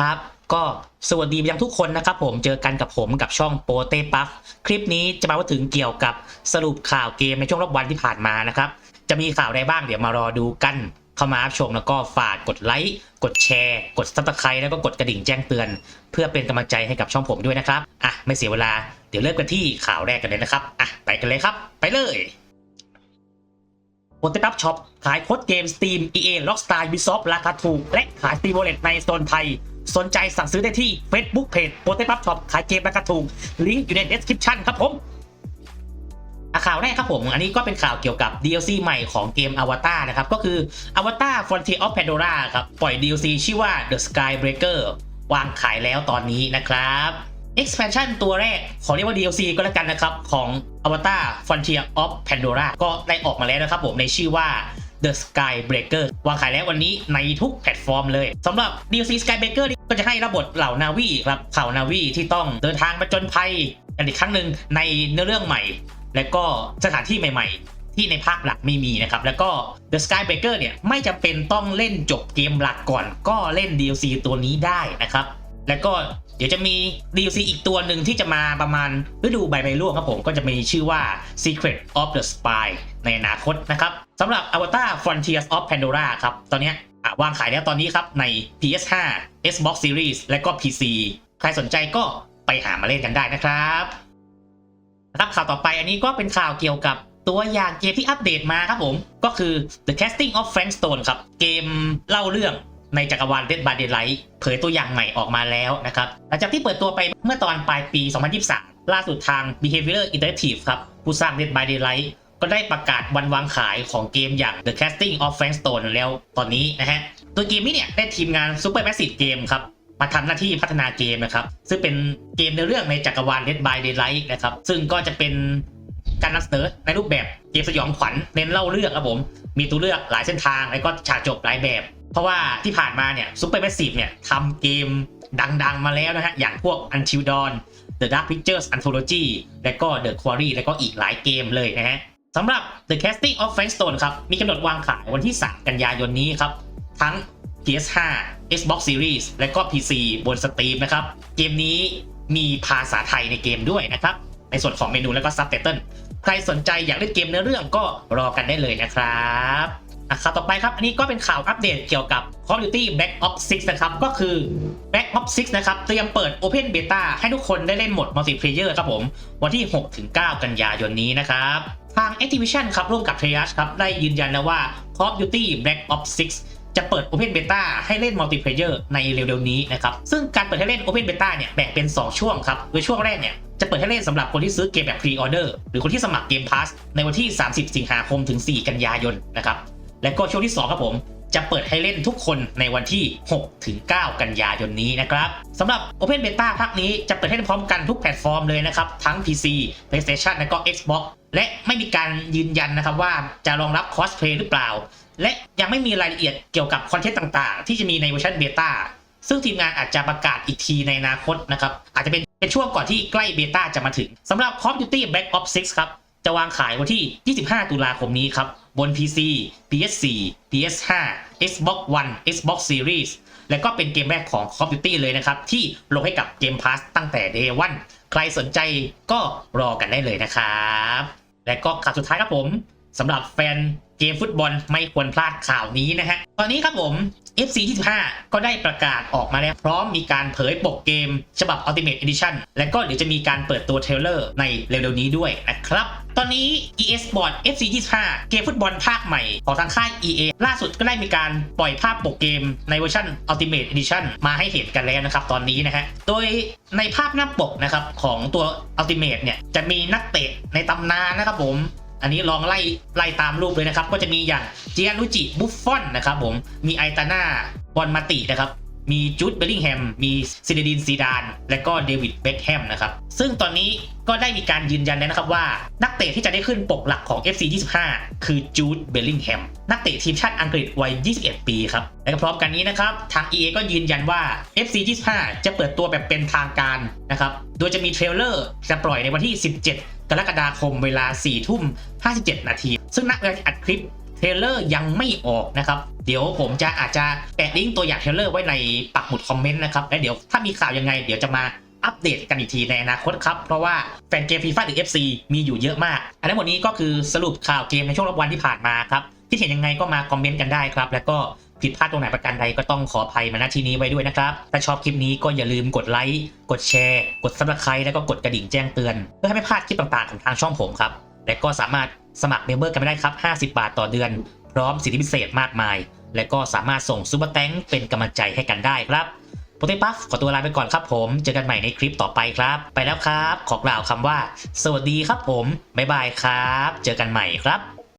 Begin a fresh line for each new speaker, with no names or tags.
ครับ ก็สวัสดีไปยังทุกคนนะครับผมเจอกันกับผมกับช่องโปเต้ปัฟคลิปนี้จะมาพูดถึงเกี่ยวกับสรุปข่าวเกมในช่วงรอบวันที่ผ่านมานะครับ จะมีข่าวใดบ้างเดี๋ยวมารอดูกันเข้ามารับชมแล้วก็ฝากกดไลค์กดแชร์ กดซับสไครต์แล้วก็กดกระดิ่งแจ้งเตือน เพื่อเป็นกำลังใจให้กับช่องผมด้วยนะครับอะไม่เสียเวลาเดี๋ยวเริ่มกันที่ข่าวแรกกันเลยนะครับอะไปกันเลยครับ ไปเลยโปเตปับช็อปขายโค้ดเกม Steam EA Rockstar Ubisoft ราคาถูก และขาย Steam Wallet ในโซนไทย สนใจสั่งซื้อได้ที่ Facebook Page โปเตปับช็อปขายเกมราคาถูกลิงก์อยู่ใน description ครับผมข่าวแรกครับผม อันนี้ก็เป็นข่าวเกี่ยวกับ DLC ใหม่ของเกม Avatar นะครับ ก็คือ Avatar Frontier of Pandora ครับ ปล่อย DLC ชื่อว่า The Skybreaker วางขายแล้วตอนนี้นะครับ expansion ตัวแรก ขอเรียกว่า DLC ก็แล้วกันนะครับ ของ Avatar Frontier of Pandora ก็ได้ออกมาแล้วนะครับผมในชื่อว่า The Skybreaker วางขายแล้ววันนี้ในทุกแพลตฟอร์มเลยสำหรับ DLC Skybreaker นี่ก็จะให้ระบบเหล่านาวีครับเหล่านาวีที่ต้องเดินทางมาจนภัยกันอีกครั้งหนึ่งในเนื้อเรื่องใหม่ และก็สถานที่ใหม่ ๆ ที่ในภาคหลักไม่มีนะครับ แล้วก็ The Skybreaker เนี่ยไม่จำเป็นต้องเล่นจบเกมหลักก่อน ก็เล่น DLC ตัวนี้ได้นะครับ แล้วก็เดี๋ยวจะมี DLC อีกตัวหนึ่งที่จะมาประมาณฤดูใบไม้ร่วงครับผมก็จะมีชื่อว่า Secret of the Spy ในอนาคตนะครับสำหรับ Avatar Frontiers of Pandora ครับ ตอนนี้วางขายแล้วตอนนี้ครับ ใน PS5 Xbox Series และก็ PC ใครสนใจก็ไปหามาเล่นกันได้นะครับนะครับข่าวต่อไปอันนี้ก็เป็นข่าวเกี่ยวกับตัวอย่างเกมที่อัปเดตมาครับผม ก็คือ The Casting of Frank Stone ครับ เกมเล่าเรื่อง ในจักรวาล Dead by Daylight เผยตัวอย่างใหม่ออกมาแล้วนะครับ หลังจากที่เปิดตัวไปเมื่อตอนปลายปี 2023 ล่าสุดทาง Behavior Interactive ครับผู้สร้าง Dead by Daylight ก็ได้ประกาศวันวางขายของเกมอย่าง The Casting of Frankstone แล้วตอนนี้นะฮะ ตัวเกมนี้เนี่ยได้ทีมงาน Supermassive Game ครับมาทำหน้าที่พัฒนาเกมนะครับ ซึ่งเป็นเกมในเรื่องในจักรวาล Dead by Daylight นะครับ ซึ่งก็จะเป็น การนำเสนอในรูปแบบเกมสยองขวัญเน้นเล่าเรื่องครับผม มีตัวเลือกหลายเส้นทางแล้วก็ฉากจบหลายแบบ เพราะว่าที่ผ่านมาเนี่ย Supermassive เนี่ยทำเกมดังๆมาแล้วนะฮะ อย่างพวก Until Dawn The Dark Pictures Anthology และก็ The Quarry และก็อีกหลายเกมเลยนะฮะสำหรับ The Casting of Frankstone ครับ มีกำหนดวางขายวันที่ 3 กันยายนนี้ครับ ทั้ง PS5 Xbox Series และก็ PC บน Steam นะครับ เกมนี้มีภาษาไทยในเกมด้วยนะครับ ในส่วนของเมนูและก็ซับไตเติล ใครสนใจอยากเล่นเกมเนื้อเรื่องก็รอกันได้เลยนะครับอะข่าวต่อไปครับ อันนี้ก็เป็นข่าวอัปเดตเกี่ยวกับ Call of Duty Black Ops 6 นะครับ ก็คือ Black Ops 6 นะครับ เตรียมเปิด Open Beta ให้ทุกคนได้เล่นโหมด Multiplayer ครับผม วันที่ 6-9 กันยายนนี้นะครับ ทาง Activision ครับร่วมกับ Treyarch ครับ ได้ยืนยันนะว่า Call of Duty Black Ops 6 จะเปิด Open Beta ให้เล่น Multiplayer ในเร็วๆนี้นะครับ ซึ่งการเปิดให้เล่น Open Beta เนี่ยแบ่งเป็น 2 ช่วงครับ โดยช่วงแรกเนี่ยจะเปิดให้เล่นสำหรับคนที่ซื้อเกมแบบ Pre-order หรือคนที่สมัครเกม Pass ในวันที่ 30 สิงหาคมถึง 4 กันยายนนะครับ และก็ช่วงที่ 2 ครับผม จะเปิดให้เล่นทุกคนในวันที่ 6 ถึง 9 กันยายนนี้นะครับสำหรับ Open Beta ภาคนี้จะเปิดให้เล่นพร้อมกันทุกแพลตฟอร์มเลยนะครับ ทั้ง PC PlayStation และก็ Xbox และไม่มีการยืนยันนะครับว่าจะรองรับ Cosplay หรือเปล่า และยังไม่มีรายละเอียดเกี่ยวกับคอนเทนต์ต่างๆ ที่จะมีในเวอร์ชันเบต้าซึ่งทีมงานอาจจะประกาศอีกทีในอนาคตนะครับ อาจจะเป็นเป็นช่วงก่อนที่ใกล้เบต้าจะมาถึงสำหรับ Call of Duty Black Ops 6 ครับ จะวางขายวันที่ 25 ตุลาคมนี้ครับ บน PC PS4 PS5 Xbox One Xbox Series และก็เป็นเกมแรกของ Call of Duty เลยนะครับ ที่ลงให้กับ Game Pass ตั้งแต่ Day 1ใครสนใจก็รอกันได้เลยนะครับ และก็ข่าวสุดท้ายครับผมสำหรับแฟน เกมฟุตบอลไม่ควรพลาดข่าวนี้นะฮะ ตอนนี้ครับผม FC 25ก็ได้ประกาศออกมาแล้ว พร้อมมีการเผยปกเกม ฉบับ Ultimate Edition และก็เดี๋ยวจะมีการเปิดตัวเทรลเลอร์ในเร็วๆนี้ด้วยนะครับ ตอนนี้ EA Sport FC 25เกมฟุตบอลภาคใหม่ของทางค่าย EA ล่าสุดก็ได้มีการปล่อยภาพปกเกมในเวอร์ชัน Ultimate Edition มาให้เห็นกันแล้วนะครับตอนนี้นะฮะ โดยในภาพหน้าปกนะครับของตัว Ultimate เนี่ยจะมีนักเตะในตำนานนะครับผม อันนี้ลองไล่ไล่ตามรูปเลยนะครับ ก็จะมีอย่างเจียนุจิบุฟฟอนนะครับผมมีไอตาน่าบอลมาตินะครับ มีจูดเบลลิงแฮม มีซินเดดินซีดาน และก็เดวิดเบคแฮมนะครับ ซึ่งตอนนี้ก็ได้มีการยืนยันแล้วนะครับว่า นักเตะที่จะได้ขึ้นปกหลักของ FC 25 คือจูดเบลลิงแฮม นักเตะทีมชาติอังกฤษวัย 21 ปีครับ และพร้อมกันนี้นะครับ ทาง EA ก็ยืนยันว่า FC 25 จะเปิดตัวแบบเป็นทางการนะครับ โดยจะมีเทรลเลอร์จะปล่อยในวันที่ 17 กรกฎาคมเวลา 4 ทุ่ม 57 นาที ซึ่งณเวลาอัดคลิป เทเลอร์ยังไม่ออกนะครับ เดี๋ยวผมจะอาจจะแปะลิงก์ตัวอย่างเทเลอร์ไว้ในปักหมุดคอมเมนต์นะครับ และเดี๋ยวถ้ามีข่าวยังไง เดี๋ยวจะมาอัปเดตกันอีกทีในอนาคตครับ เพราะว่าแฟนเกมฟีฟ่าหรือ FC มีอยู่เยอะมาก อันนั้หมดนี้ก็คือสรุปข่าวเกมในช่วงรอบวันที่ผ่านมาครับที่เห็นยังไงก็มาคอมเมนต์กันได้ครับ แล้วก็ผิดพลาดตรงไหนประการใดก็ต้องขออภัยมาณที่นี้ไว้ด้วยนะครับ ถ้าชอบคลิปนี้ก็อย่าลืมกดไลค์ กดแชร์ กดซับสไครต์แล้วก็กดกระดิ่งแจ้งเตือน เพื่อให้ไม่พลาดคลิปต่างๆของทางช่องผมครับ และก็สามารถ สมัครเมมเบอร์กันไม่ได้ครับ 50 บาทต่อเดือน พร้อมสิทธิพิเศษมากมาย และก็สามารถส่งซูเปอร์แตงเป็นกำลังใจให้กันได้ครับโปเตปัฟขอตัวลาไปก่อนครับผม เจอกันใหม่ในคลิปต่อไปครับ ไปแล้วครับ ขอกล่าวคำว่า สวัสดีครับผม บ๊ายบายครับ เจอกันใหม่ครับ